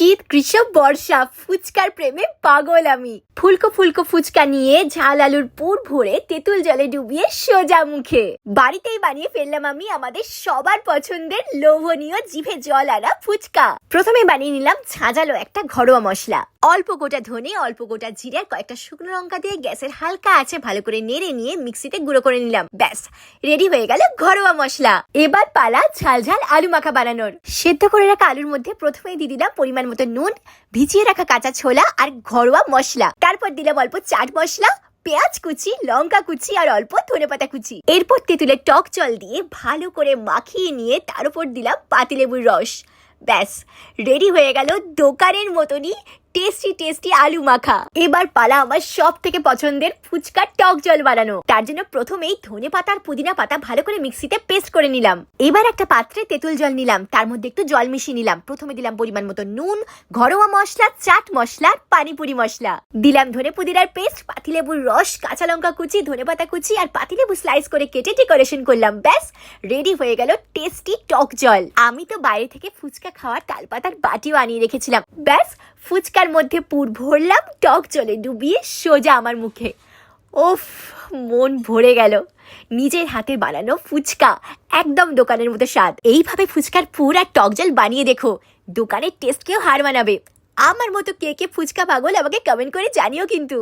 শীত, গ্রীষ্ম, বর্ষা, ফুচকার প্রেমে পাগল আমি। ফুলকো ফুলকো ফুচকা নিয়ে ঝাল আলুর পুর ভরে তেঁতুল জলে ডুবিয়ে সোজা মুখে। বাড়িতেই বানিয়ে ফেললাম আমি আমাদের সবার পছন্দের লোভনীয় জিভে জল আনা ফুচকা। প্রথমে বানিয়ে নিলাম ঝাঁঝালো একটা ঘরোয়া মশলা। অল্প গোটা ধনে, অল্প গোটা জিরে কয়েকটা শুকনো লঙ্কা দিয়ে গ্যাসের হালকা আছে ভালো করে নেড়ে নিয়ে মিক্সিতে গুঁড়ো করে নিলাম। ব্যাস, রেডি হয়ে গেল ঘরোয়া মশলা। এবার পালা ঝাল ঝাল আলু মাখা বানানোর। সেদ্ধ করে রাখা আলুর মধ্যে প্রথমেই দিয়ে দিলাম পরিমাণ মতো নুন ভিজিয়ে রাখা কাঁচা ছোলা আর ঘরোয়া মশলা। তারপর দিলাম অল্প চাট মশলা, পেঁয়াজ কুচি, লঙ্কা কুচি আর অল্প ধনে পাতা কুচি। এরপর তেঁতুলে টক জল দিয়ে ভালো করে মাখিয়ে নিয়ে তার উপর দিলাম পাতিলেবুর রস। ব্যাস রেডি হয়ে গেল দোকানের মতনই টেস্টি টেস্টি আলু মাখা। এবার পালা আমার সব থেকে পছন্দের ফুচকার টক জল বানানো। তার জন্য প্রথমেই ধনে পাতা আর পুদিনা পাতা ভালো করে মিক্সিতে পেস্ট করে নিলাম। এবার একটা পাত্রে তেঁতুল জল নিলাম। তার মধ্যে একটু জল মিশিয়ে নিলাম। প্রথমে দিলাম পরিমাণ মতো নুন, ঘরোয়া মশলা, চাট মশলা পানিপুরি মশলা। দিলাম ধনে পুদিনার পেস্ট, পাতিলেবুর রস, কাঁচা লঙ্কা কুচি, ধনে পাতা কুচি আর পাতিলেবু স্লাইস করে কেটে ডেকোরেশন করলাম। ব্যাস রেডি হয়ে গেল টেস্টি টক জল। আমি তো বাইরে থেকে ফুচকা খাওয়ার তালপাতার বাটিও আনিয়ে রেখেছিলাম। ব্যাস ফুচকার মধ্যে পুর ভরলাম, টক জলে ডুবিয়ে সোজা আমার মুখে। ওফ, মন ভরে গেল। নিজের হাতে বানানো ফুচকা, একদম দোকানের মতো স্বাদ। এইভাবে ফুচকার পুর আর টক জল বানিয়ে দেখো, দোকানের টেস্টকেও হার মানাবে। আমার মতো কে কে ফুচকা পাগল আমাকে কমেন্ট করে জানিও কিন্তু।